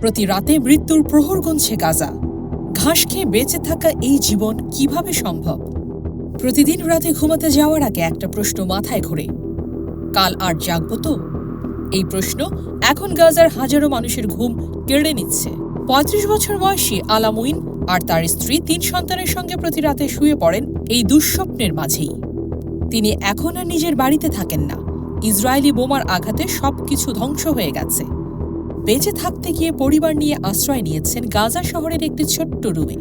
প্রতি রাতে মৃত্যুর প্রহর গুনছে গাজা। ঘাস খেয়ে বেঁচে থাকা এই জীবন কীভাবে সম্ভব? প্রতিদিন রাতে ঘুমাতে যাওয়ার আগে একটা প্রশ্ন মাথায় ঘোরে। কাল আর জাগব তো? এই প্রশ্ন এখন গাজার হাজারো মানুষের ঘুম কেড়ে নিচ্ছে। পঁয়ত্রিশ বছর বয়সী আলামুইন আর তার স্ত্রী তিন সন্তানের সঙ্গে প্রতি রাতে শুয়ে পড়েন এই দুঃস্বপ্নের মাঝেই। তিনি এখন আর নিজের বাড়িতে থাকেন না। ইসরায়েলি বোমার আঘাতে সবকিছু ধ্বংস হয়ে গেছে। বেঁচে থাকতে গিয়ে পরিবার নিয়ে আশ্রয় নিয়েছেন গাজা শহরের একটি ছোট্ট রুমে।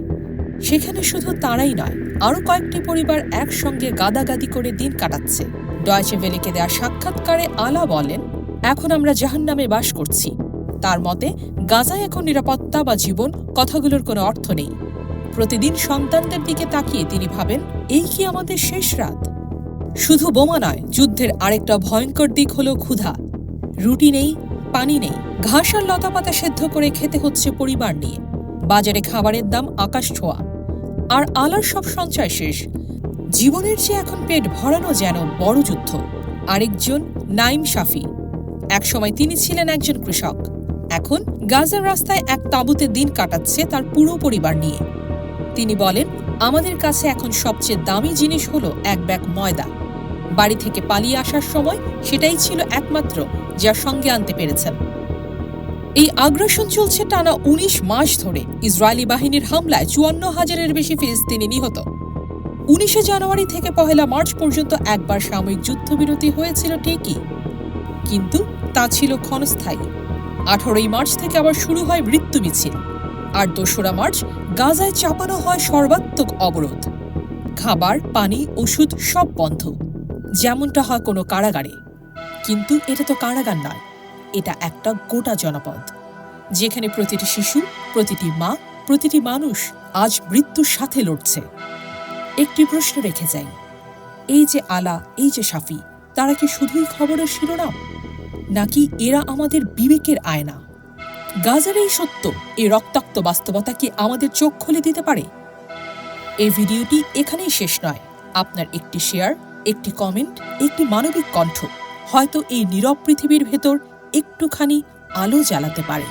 সেখানে শুধু তারাই নয়, আরও কয়েকটি পরিবার একসঙ্গে গাদাগাদি করে দিন কাটাচ্ছে। ডয়চে ভেলেকে দেওয়া সাক্ষাৎকারে আলা বলেন, এখন আমরা জাহান্নামে বাস করছি। তার মতে, গাজায় এখন নিরাপত্তা বা জীবন কথাগুলোর কোনো অর্থ নেই। প্রতিদিন সন্তানদের দিকে তাকিয়ে তিনি ভাবেন, এই কি আমাদের শেষ রাত? শুধু বোমা নয়, যুদ্ধের আরেকটা ভয়ঙ্কর দিক হলো ক্ষুধা। রুটি নেই, পানি নেই। ঘাস আর লতাপাতা সেদ্ধ করে খেতে হচ্ছে পরিবার নিয়ে। বাজারে খাবারের দাম আকাশ ছোঁয়া। আর আলার সব সঞ্চয় শেষ। জীবনের চেয়ে এখন পেট ভরানো যেন বড় যুদ্ধ। আরেকজন নাইম শাফি। একসময় তিনি ছিলেন একজন কৃষক। এখন গাজার রাস্তায় এক তাঁবুতে দিন কাটাচ্ছে তার পুরো পরিবার নিয়ে। তিনি বলেন, আমাদের কাছে এখন সবচেয়ে দামি জিনিস হলো এক ব্যাগ ময়দা। বাড়ি থেকে পালিয়ে আসার সময় সেটাই ছিল একমাত্র যা সঙ্গে আনতে পেরেছেন। এই আগ্রাসন চলছে টানা উনিশ মাস ধরে। ইসরায়েলি বাহিনীর হামলায় চুয়ান্ন হাজারের বেশি ফিলিস্তিনি নিহত। উনিশে জানুয়ারি থেকে পহেলা মার্চ পর্যন্ত একবার সাময়িক যুদ্ধবিরতি হয়েছিল ঠিকই। কিন্তু তা ছিল ক্ষণস্থায়ী। আঠারোই মার্চ থেকে আবার শুরু হয় মৃত্যু মিছিল। আর দোসরা মার্চ গাজায় চাপানো হয় সর্বাত্মক অবরোধ। খাবার, পানি, ওষুধ সব বন্ধ। যেমনটা হয় কোনো কারাগারে। কিন্তু এটা তো কারাগার নয়। এটা একটা গোটা জনপদ। যেখানে প্রতিটি শিশু, প্রতিটি মা, প্রতিটি মানুষ আজ মৃত্যুর সাথে লড়ছে। একটি প্রশ্ন রেখে যাই। এই যে আলা, এই যে সাফি তারা কি শুধুই খবরের শিরোনাম? নাকি এরা আমাদের বিবেকের আয়না? গাজার এই সত্য এই রক্তাক্ত বাস্তবতা কি আমাদের চোখ খুলে দিতে পারে? এই ভিডিওটি এখানেই শেষ নয়। আপনার একটি শেয়ার, একটি কমেন্ট, একটি মানবিক কণ্ঠ, হয়তো এই নীরব পৃথিবীর ভেতর একটুখানি আলো জ্বালাতে পারে।